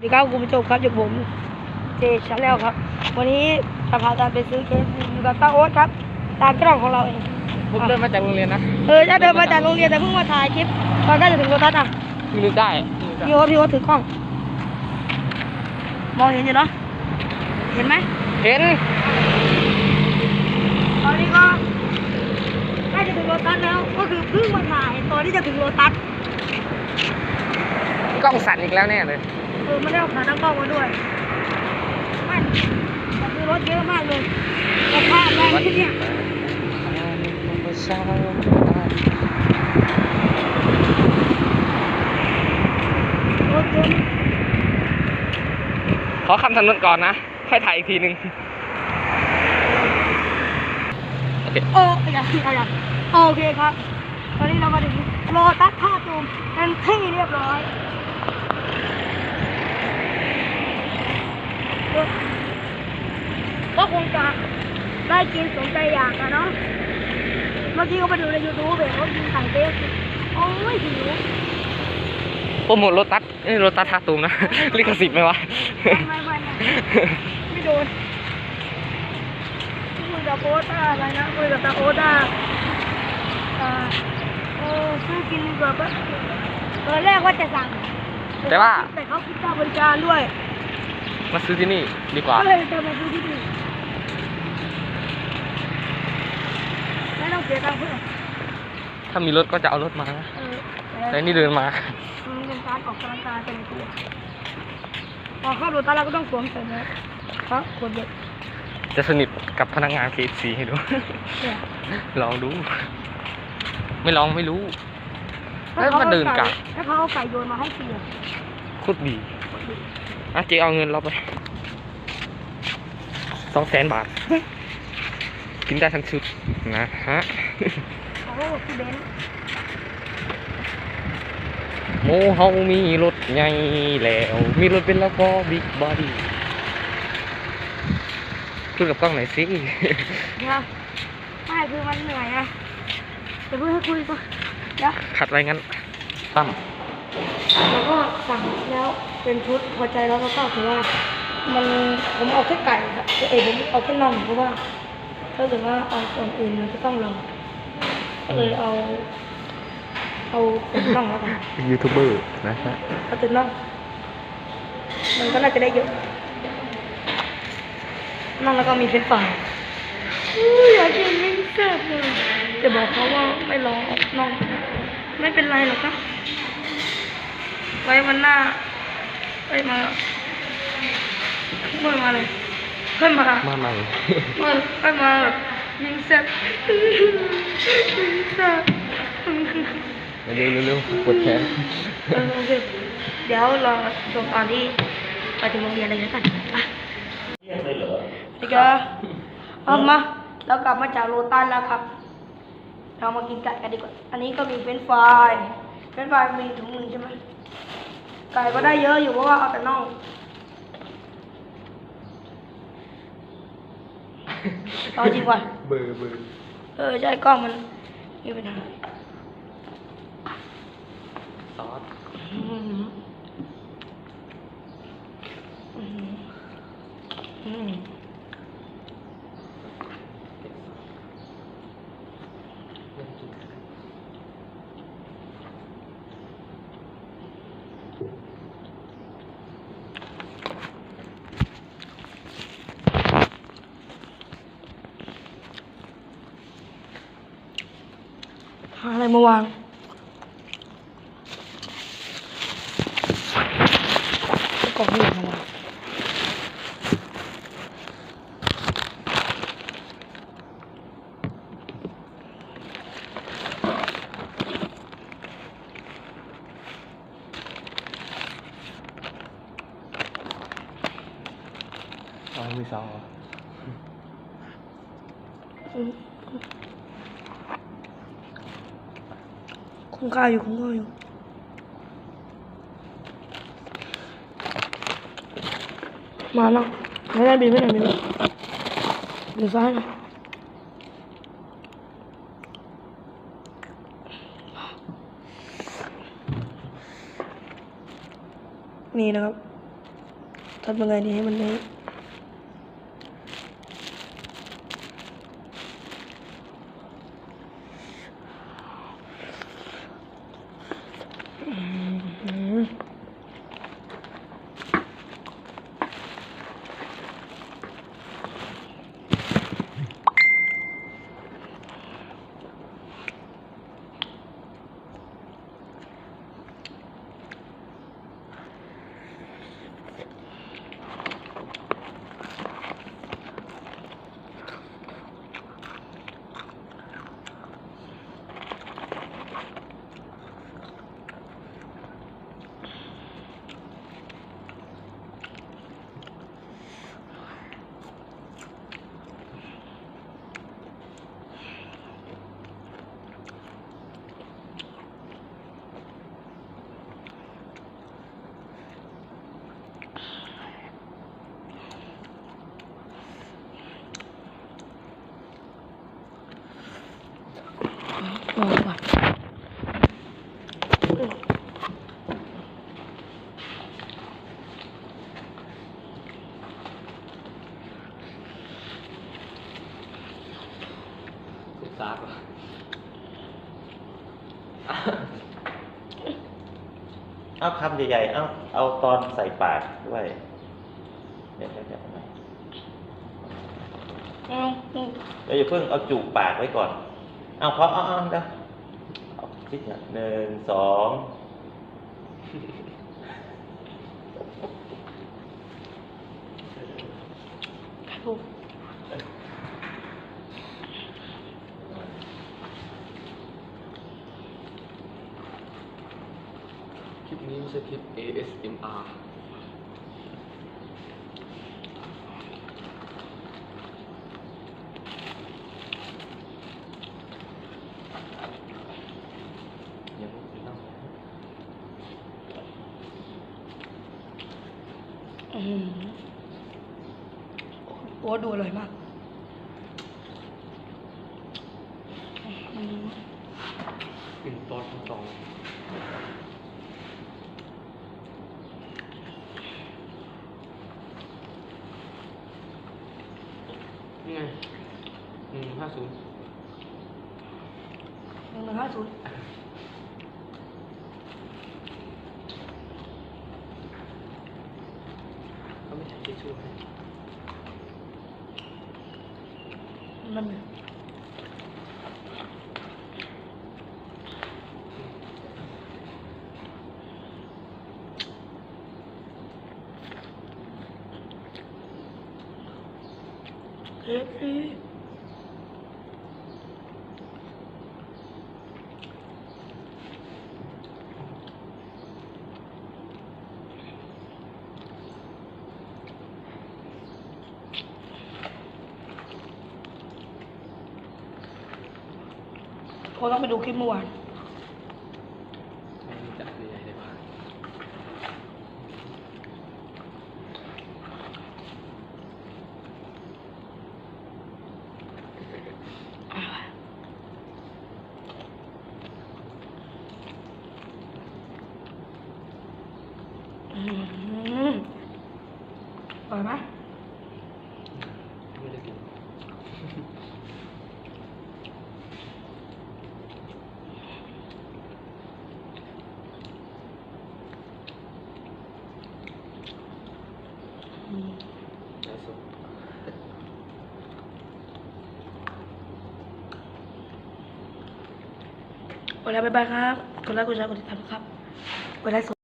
สวัสดีครับคุณผู้ชมครับอยู่ผมเจชาแนลครับ วันนี้จะพาการไปซื้อเคสอยู่กับตาโอ๊ตครับ ตามกล้องของเราเองผมเดินมาจากโรงเรียนนะเออจะเดินมาจากโรงเรียนแต่เพิ่งมาถ่ายคลิปตอนใกล้จะถึงโรตัสอะนึกได้นึกได้พี่โอ๊ตพี่โอ๊ตถือกล้อง มองเห็นอยู่เนาะเห็นไหมเห็นตอนนี้ก็ใกล้จะถึงโรตัสแล้ว ก็คือเพิ่งมาถ่ายตอนที่จะถึงโรตัสกล้องสั่นอีกแล้วแน่เลย เออไม่ได้เอาขาตั้งกล้องมาด้วยไม่แต่คือรถเยอะมากเลยสภาพแรงที่เนี่ยรถเยอะมากขอคำถนนก่อนนะค่อยถ่ายอีกทีหนึ่งโอเคโอ้ยอย่าอย่าอย่าโอเคครับ ตอนนี้เรามาถึงโลตัสท่าตูมเป็นที่เรียบร้อย ก็คงจะได้กินสมใจอยากอะเนาะ เมื่อกี้ก็ไปดูในยูทูบเห็นเขากินไข่เต๊กโอ้ยหิวโปรโมทรถตัดนี่รถตัดท่าตูมนะ ลิขสิทธิ์ไหมวะ ไม่ไม่ไม่ไม่โดนคุยกับโอ๊ตอะอะไรนะคุยกับตาโอ๊ตอะอ่าเออซื้อกินดีกว่าปะตอนแรกว่าจะสั่งแต่ว่า แต่เขาคิดค่าบริการด้วย มาซื้อที่นี่ดีกว่า ก็เลยจะมาซื้อที่นี่ไม่ต้องเสียตังค์เพื่อนถ้ามีรถก็จะเอารถมานะเออแต่นี่เดินมา มันเป็นการออกกำลังกายเป็นตัวพอเข้าดูตาเราก็ต้องสวมใส่แมสเพราะคนเด็กจะสนิทกับพนักงาน KFC ให้ดู เนี่ยลองดู ไม่ลองไม่รู้ แล้วมาเดินกลับ ถ้าเขาเอาไก่โยนมาให้ฟรีอะโคตรดี อะเจ๊เอาเงินเราไปสองแสนบาท กินได้ทั้งชุดนะฮะโอ้โหพี่เบนซ์โมเฮามีรถใหญ่แล้ว มีรถเป็นแล้วก็บิ๊กบอดี้พูดกับกล้องหน่อยสิเนี่ยไม่คือมันเหนื่อยอะเดี๋ยวเพื่อนให้คุยก่อนเดี๋ยวขัดอะไรงั้นตั้มแล้วก็สั่งแล้ว เป็นชุดพอใจแล้วก็ก็คือว่า มันผมเอาแค่ไก่ครับเอยผมเอาแค่น่องเพราะว่าถ้าเกิดว่าเอาส่วนอื่นมันจะต้องรอก็เลยเอา เอาเป็นน่องแล้วกันยูทูบเบอร์นะฮะเอาเป็นน่องมันก็น่าจะได้เยอะน่องแล้วก็มีเฟรนช์ฟรายอุ๊ยอยากกินไม่แซ่บเลยจะบอกเขาว่าไม่รอน่อง ไม่เป็นไรหรอกนะ ไว้วันหน้า ไปมาเมื่อมาเลยค่อยมามาใหม่ เมื่อค่อยมาแบบยิงแซ่บยิงแซ่บเร็วเร็วๆปวดแขนเออโอเคเดี๋ยวรอชมตอนที่ไปถึงโรงเรียนเลยแล้วกันอะพี่กเอามาเรากลับมาจากโรตันแล้วครับ เรามากินไก่กันดีกว่า อันนี้ก็มีเฟรนช์ฟรายเฟรนช์ฟรายมีถุงหนึ่งใช่ไหม ไก่ก็ได้เยอะอยู่เพราะว่าเอาแต่น่องเอาจริงว่ะเบอร์เบอร์เออใช่กล้องมันมีปัญหาซอสอืมอืม หาอะไรมาวางกล่องนี้ทำไม哦อ๋อมีซองเหรอ คุ้มค่าอยู่คุ้มค่าอยู่มาแล้วไม่ได้บินไม่ได้บินเดี๋ยวซ้ายนะนี่นะครับทำยังไงดีให้มันไม่อืมพอก่อน สุด ซากว่ะเอาคำใหญ่ๆ เอาเอาตอนใส่ปากด้วยเดี๋ยวเดี๋ยวเดี๋ยวอืมอืมเดี๋ยวอย่าเพิ่งเอาจูบปากไว้ก่อน เอาเพราะเอาเอาเดี๋ยวเอาคิดเนี่ยหนึ่งสองครับผม ลิปนี้ไม่ใช่คลิป ASMR ยังไม่ต้องอืมโอ้ดูอร่อยมากอืม หนึ่งตอนสองนี่ไงหนึ่งห้าศูนย์หนึ่งหนึ่งห้าศูนย์เขาไม่ใช่ทิชชู่ให้นั่น เลยเฮ้ยโอ้ต้องไปดูคลิปเมื่อวาน ไม่มีจัดใหญ่ๆเลยว่ะ อืมอร่อยไหมไม่ได้กินอืมไร้สดโอเคบ๊ายบายครับ กดไลค์กดแชร์กดติดตามครับกดไลค์